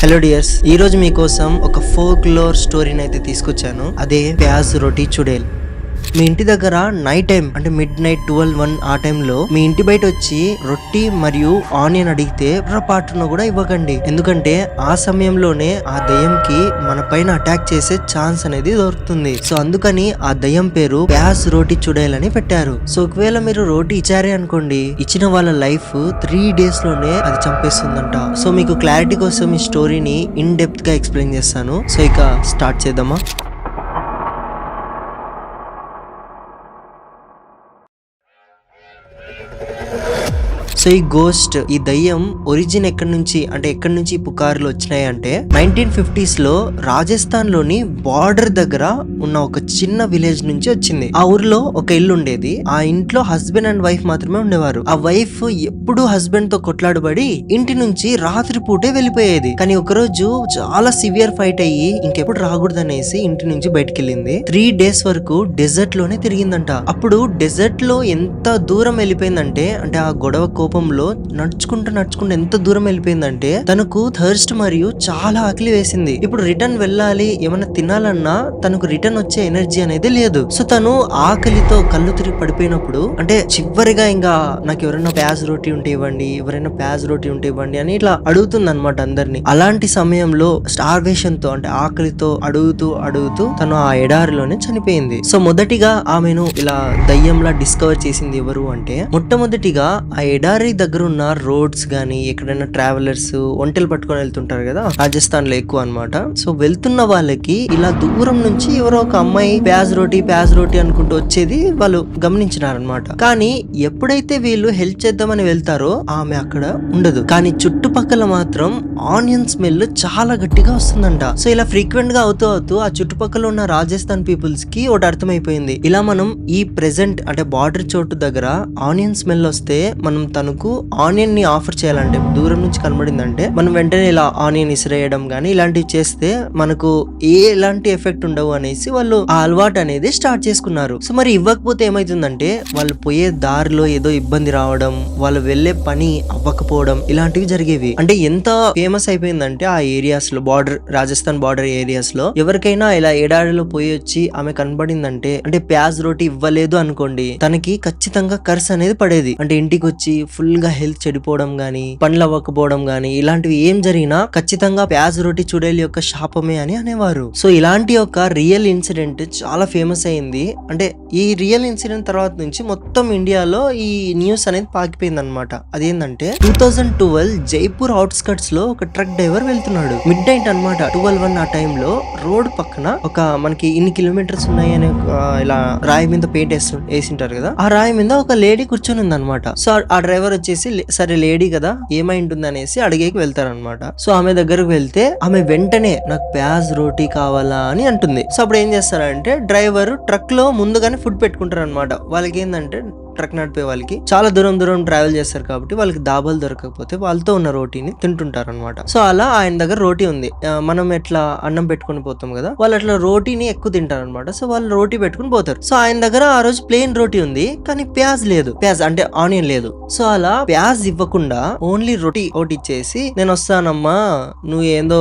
Hello dears ఈ రోజు మీకోసం ఒక ఫోక్ లోర్ స్టోరీని అయితే తీసుకొచ్చాను. అదే ప్యాజ్ రోటీ చుడేల్. మీ ఇంటి దగ్గర నైట్ టైం అంటే మిడ్ నైట్ ట్వెల్వ్ వన్ ఆ టైంలో మీ ఇంటి బయట వచ్చి రొట్టి మరియు ఆనియన్ అడిగితే పాటును కూడా ఇవ్వకండి. ఎందుకంటే ఆ సమయంలోనే ఆ దయ్యంకి మన పైన అటాక్ చేసే ఛాన్స్ అనేది దొరుకుతుంది. సో అందుకని ఆ దయ్యం పేరు ప్యాస్ రోటీ చుడేలని పెట్టారు. సో ఒకవేళ మీరు రోటీ ఇచ్చారే అనుకోండి ఇచ్చిన వాళ్ళ లైఫ్ త్రీ డేస్లోనే అది చంపేస్తుందంట. సో మీకు క్లారిటీ కోసం ఈ స్టోరీని ఇన్ డెప్త్గా ఎక్స్ప్లెయిన్ చేస్తాను. సో ఇక స్టార్ట్ చేద్దామా? సో ఈ గోస్ట్ ఈ దయ్యం ఒరిజిన్ ఎక్కడి నుంచి అంటే ఎక్కడి నుంచి పుకారులు పుకార్లు వచ్చినాయి అంటే నైన్టీన్ ఫిఫ్టీస్లో రాజస్థాన్లోని బార్డర్ దగ్గర ఉన్న ఒక చిన్న విలేజ్ నుంచి వచ్చింది. ఆ ఊర్లో ఒక ఇల్లు ఉండేది. ఆ ఇంట్లో హస్బెండ్ అండ్ వైఫ్ మాత్రమే ఉండేవారు. ఆ వైఫ్ ఎప్పుడు హస్బెండ్తో కొట్లాడబడి ఇంటి నుంచి రాత్రి పూటే వెళ్ళిపోయేది. కానీ ఒకరోజు చాలా సివియర్ ఫైట్ అయ్యి ఇంకెప్పుడు రాకూడదు అనేసి ఇంటి నుంచి బయటికి వెళ్ళింది త్రీ డేస్ వరకు డెజర్ట్లోనే తిరిగిందంట. అప్పుడు డెజర్ట్లో ఎంత దూరం వెళ్ళిపోయిందంటే అంటే ఆ గొడవ కోపంలో నడుచుకుంటూ నడుచుకుంటూ ఎంత దూరం వెళ్ళిపోయిందంటే తనకు థర్స్ట్ మరియు చాలా ఆకలి వేసింది. ఇప్పుడు రిటర్న్ వెళ్ళాలి ఏమైనా తినాలన్నా తనకు రిటర్న్ వచ్చే ఎనర్జీ అనేది లేదు. సో తను ఆకలితో కళ్ళు తిరిగి పడిపోయినప్పుడు అంటే చివరిగా ఇంకా నాకు ఎవరైనా ప్యాజ్ రోటీ ఉంటే ఇవ్వండి ఎవరైనా ప్యాజ్ రోటీ ఉంటే ఇవ్వండి అని ఇట్లా అడుగుతుంది అనమాట అందరినీ. అలాంటి సమయంలో స్టార్వేషన్తో అంటే ఆకలితో అడుగుతూ అడుగుతూ తను ఆ ఎడారిలోనే చనిపోయింది. సో మొదటిగా ఆమెను ఇలా దయ్యంలా డిస్కవర్ చేసింది ఎవరు అంటే మొట్టమొదటిగా ఆ ఎడారి దగ్గర ఉన్న రోడ్స్ కానీ ఎక్కడైనా ట్రావెలర్స్ ఒంటెలు పట్టుకొని వెళ్తుంటారు కదా రాజస్థాన్లో ఎక్కువ అన్నమాట. సో వెళ్తున్న వాళ్ళకి ఇలా దూరం నుంచి ఎవరో ఒక అమ్మాయి ప్యాజ్ రోటీ ప్యాజ్ రోటీ అనుకుంటూ వచ్చేది వాళ్ళు గమనించినారనమాట కానీ ఎప్పుడైతే వీళ్ళు హెల్ప్ చేద్దామని వెళ్తారో ఆమె అక్కడ ఉండదు. కానీ చుట్టుపక్కల మాత్రం ఆనియన్ స్మెల్ చాలా గట్టిగా వస్తుందంట. సో ఇలా ఫ్రీక్వెంట్గా అవుతూ అవుతూ ఆ చుట్టుపక్కల ఉన్న రాజస్థాన్ పీపుల్స్కి ఒకటి అర్థమైపోయింది. ఇలా మనం ఈ ప్రెసెంట్ అంటే బార్డర్ చోటు దగ్గర ఆనియన్ స్మెల్ వస్తే మనం తనకు ఆనియన్ని ఆఫర్ చేయాలంటే దూరం నుంచి కనబడిందంటే మనం వెంటనే ఇలా ఆనియన్ ఇసిరేయడం కానీ ఇలాంటివి చేస్తే మనకు ఏ ఎలాంటి ఎఫెక్ట్ ఉండవు అనేసి వాళ్ళు ఆ అలవాటు అనేది స్టార్ట్ చేసుకున్నారు. సో మరి ఇవ్వకపోతే ఏమైతుందంటే వాళ్ళు పోయే దారిలో ఏదో ఇబ్బంది రావడం వాళ్ళు వెళ్ళే పని అవ్వకపోవడం ఇలాంటివి జరిగేవి. అంటే ఎంత ఫేమస్ అయిపోయిందంటే ఆ ఏరియాస్లో బార్డర్ రాజస్థాన్ బార్డర్ ఏరియాస్లో ఎవరికైనా ఇలా ఏడాడిలో పోయి వచ్చి ఆమె కనబడిందంటే అంటే ప్యాజ్ రోటీ ఇవ్వలేదు అనుకోండి తనకి ఖచ్చితంగా కర్స్ అనేది పడేది. అంటే ఇంటికి వచ్చి ఫుల్గా హెల్త్ చెడిపోవడం గానీ పండ్లు అవ్వకపోవడం గానీ ఇలాంటివి ఏం జరిగినా ఖచ్చితంగా ప్యాజ్ రొట్టి చుడేల్ యొక్క శాపమే అని అనేవారు. సో ఇలాంటి ఒక రియల్ ఇన్సిడెంట్ చాలా ఫేమస్ అయింది. అంటే ఈ రియల్ ఇన్సిడెంట్ తర్వాత నుంచి మొత్తం ఇండియాలో ఈ న్యూస్ అనేది పాకిపోయింది అనమాట అదేంటంటే టూ థౌజండ్ ట్వెల్వ్ జైపూర్ అవుట్స్కట్స్లో ఒక ట్రక్ డ్రైవర్ వెళ్తున్నాడు. మిడ్ నైట్ అనమాట ట్వెల్వ్ వన్ ఆ టైంలో రోడ్ పక్కన ఒక మనకి ఇన్ని కిలోమీటర్స్ ఉన్నాయి అని ఒక ఇలా రాయి మీద పెయింట్ వేసి వేసింటారు కదా? ఆ రాయి మీద ఒక లేడీ కూర్చొని ఉంది అనమాట సో ఆ డ్రైవర్ డ్రైవర్ వచ్చేసి "లే- సరే లేడీ కదా ఏమైంటుంది అనేసి అడిగేకి వెళ్తారనమాట. సో ఆమె దగ్గరకు వెళ్తే ఆమె వెంటనే నాకు ప్యాజ్ రోటీ కావాలా అని అంటుంది. సో అప్పుడు ఏం చేస్తారంటే డ్రైవర్ ట్రక్లో ముందుగానే ఫుడ్ పెట్టుకుంటారు అనమాట వాళ్ళకి ఏంటంటే ట్రక్ నడిపే వాళ్ళకి చాలా దూరం దూరం ట్రావెల్ చేస్తారు కాబట్టి వాళ్ళకి దాబాలు దొరకకపోతే వాళ్ళతో ఉన్న రోటీని తింటుంటారు అనమాట సో అలా ఆయన దగ్గర రోటీ ఉంది. మనం ఎట్లా అన్నం పెట్టుకొని పోతాం కదా వాళ్ళు అట్లా రోటీని ఎక్కువ తింటారు అనమాట సో వాళ్ళు రోటీ పెట్టుకుని పోతారు. సో ఆయన దగ్గర ఆ రోజు ప్లెయిన్ రోటీ ఉంది కానీ ప్యాజ్ లేదు. ప్యాజ్ అంటే ఆనియన్ లేదు. సో అలా ప్యాజ్ ఇవ్వకుండా ఓన్లీ రోటీ ఒకటి ఇచ్చేసి నేను వస్తానమ్మా నువ్వు ఏందో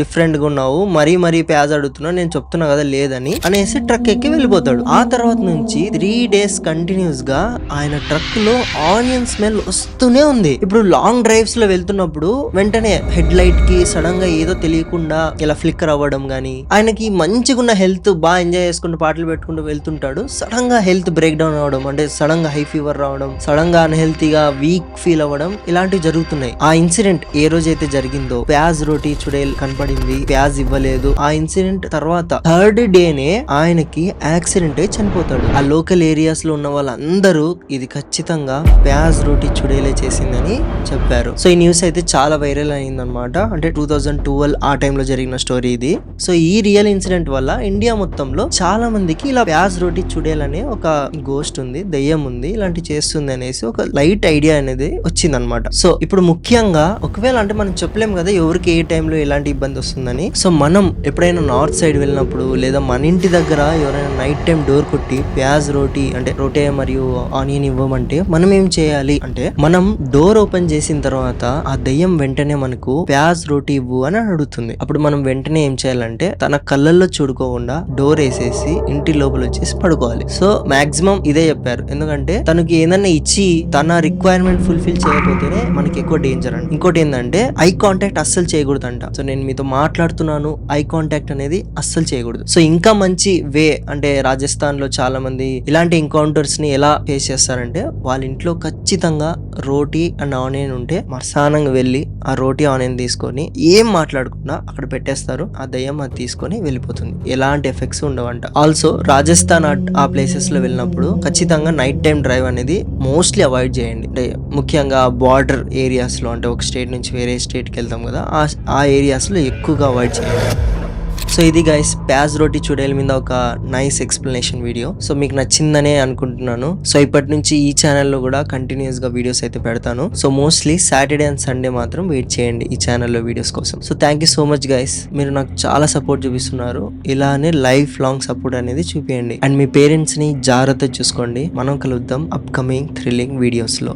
డిఫరెంట్గా ఉన్నావు మరీ మరీ ప్యాజ్ అడుగుతున్నా నేను చెప్తున్నా కదా లేదని అనేసి ట్రక్ ఎక్కి వెళ్ళిపోతాడు. ఆ తర్వాత నుంచి త్రీ డేస్ కంటిన్యూస్గా ఆయన ట్రక్లో ఆనియన్ స్మెల్ వస్తూనే ఉంది. ఇప్పుడు లాంగ్ డ్రైవ్స్లో వెళ్తున్నప్పుడు వెంటనే హెడ్ లైట్కి సడన్గా ఏదో తెలియకుండా ఇలా ఫ్లిక్కర్ అవ్వడం గానీ ఆయనకి మంచిగున్న హెల్త్ బాగా ఎంజాయ్ చేసుకుంటూ పాటలు పెట్టుకుంటూ వెళ్తుంటాడు. సడన్గా హెల్త్ బ్రేక్ డౌన్ అవడం అంటే సడన్గా హై ఫీవర్ రావడం సడన్గా అన్హెల్తీగా వీక్ ఫీల్ అవ్వడం ఇలాంటివి జరుగుతున్నాయి. ఆ ఇన్సిడెంట్ ఏ రోజైతే జరిగిందో ప్యాజ్ రోటీ చుడేల్ కనపడింది ప్యాజ్ ఇవ్వలేదు. ఆ ఇన్సిడెంట్ తర్వాత థర్డ్ డేనే ఆయనకి యాక్సిడెంట్ అయి చనిపోతాడు. ఆ లోకల్ ఏరియాస్లో ఉన్న వాళ్ళందరూ ఇది ఖచ్చితంగా ప్యాజ్ రోటీ చుడేలే చేసిందని చెప్పారు. సో ఈ న్యూస్ అయితే చాలా వైరల్ అయిందనమాట అంటే టూ థౌజండ్ ట్వెల్వ్ ఆ టైంలో జరిగిన స్టోరీ ఇది. సో ఈ రియల్ ఇన్సిడెంట్ వల్ల ఇండియా మొత్తంలో చాలా మందికి ఇలా ప్యాజ్ రోటీ చుడేల్ అనే ఒక గోస్ట్ ఉంది దెయ్యం ఉంది ఇలాంటి చేస్తుంది అనేసి ఒక లైట్ ఐడియా అనేది వచ్చింది అనమాట సో ఇప్పుడు ముఖ్యంగా ఒకవేళ అంటే మనం చెప్పలేం కదా ఎవరికి ఏ టైంలో ఎలాంటి ఇబ్బంది వస్తుందని. సో మనం ఎప్పుడైనా నార్త్ సైడ్ వెళ్ళినప్పుడు లేదా మన ఇంటి దగ్గర ఎవరైనా నైట్ టైం డోర్ కొట్టి ప్యాజ్ రోటీ అంటే రోటే మరియు ఆనియన్ ఇవ్వమంటే మనం ఏం చేయాలి అంటే మనం డోర్ ఓపెన్ చేసిన తర్వాత ఆ దయ్యం వెంటనే మనకు ప్యాజ్ రోటీ ఇవ్వు అని అడుగుతుంది. అప్పుడు మనం వెంటనే ఏం చేయాలంటే తన కళ్ళల్లో చూడుకోకుండా డోర్ వేసేసి ఇంటి లోపల వచ్చేసి పడుకోవాలి. సో మాక్సిమం ఇదే చెప్పారు. ఎందుకంటే తనకి ఏదన్నా ఇచ్చి తన రిక్వైర్మెంట్ ఫుల్ఫిల్ చేయకపోతేనే మనకి ఎక్కువ డేంజర్ అండి ఇంకోటి ఏంటంటే ఐ కాంటాక్ట్ అస్సలు చేయకూడదు అంట సో నేను మీతో మాట్లాడుతున్నాను. ఐ కాంటాక్ట్ అనేది అస్సలు చేయకూడదు. సో ఇంకా మంచి వే అంటే రాజస్థాన్లో చాలా మంది ఇలాంటి ఎన్కౌంటర్స్ని ఎలా ఫేస్ చేస్తారంటే వాళ్ళ ఇంట్లో ఖచ్చితంగా రోటీ అండ్ ఆనియన్ ఉంటే మరసానంగా వెళ్ళి ఆ రోటీ ఆనియన్ తీసుకొని ఏం మాట్లాడకుండా అక్కడ పెట్టేస్తారు. ఆ దయ్యం అది తీసుకొని వెళ్ళిపోతుంది. ఎలాంటి ఎఫెక్ట్స్ ఉండవంట. ఆల్సో రాజస్థాన్ ఆ- ఆ ప్లేసెస్లో వెళ్ళినప్పుడు ఖచ్చితంగా నైట్ టైం డ్రైవ్ అనేది మోస్ట్లీ అవాయిడ్ చేయండి. అంటే ముఖ్యంగా బార్డర్ ఏరియాస్లో అంటే ఒక స్టేట్ నుంచి వేరే స్టేట్కి వెళ్తాం కదా ఆ ఆ ఏరియాస్లో ఎక్కువగా అవాయిడ్ చేయండి. సో ఇది గైస్ ప్యాజ్ రోటీ చూడేల మీద ఒక నైస్ ఎక్స్ప్లెనేషన్ వీడియో సో మీకు నచ్చిందనే అనుకుంటున్నాను. సో ఇప్పటి నుంచి ఈ ఛానల్లో కూడా కంటిన్యూస్గా వీడియోస్ అయితే పెడతాను. So mostly Saturday and Sunday మాత్రం వెయిట్ చేయండి ఈ ఛానల్లో వీడియోస్ కోసం. So thank you so much guys మీరు నాకు చాలా సపోర్ట్ చూపిస్తున్నారు. ఇలానే లైఫ్ లాంగ్ సపోర్ట్ అనేది చూపించండి అండ్ మీ పేరెంట్స్ని జాగ్రత్త చూసుకోండి. మనం కలుద్దాం అప్కమింగ్ థ్రిల్లింగ్ వీడియోస్లో.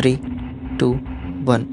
Three two one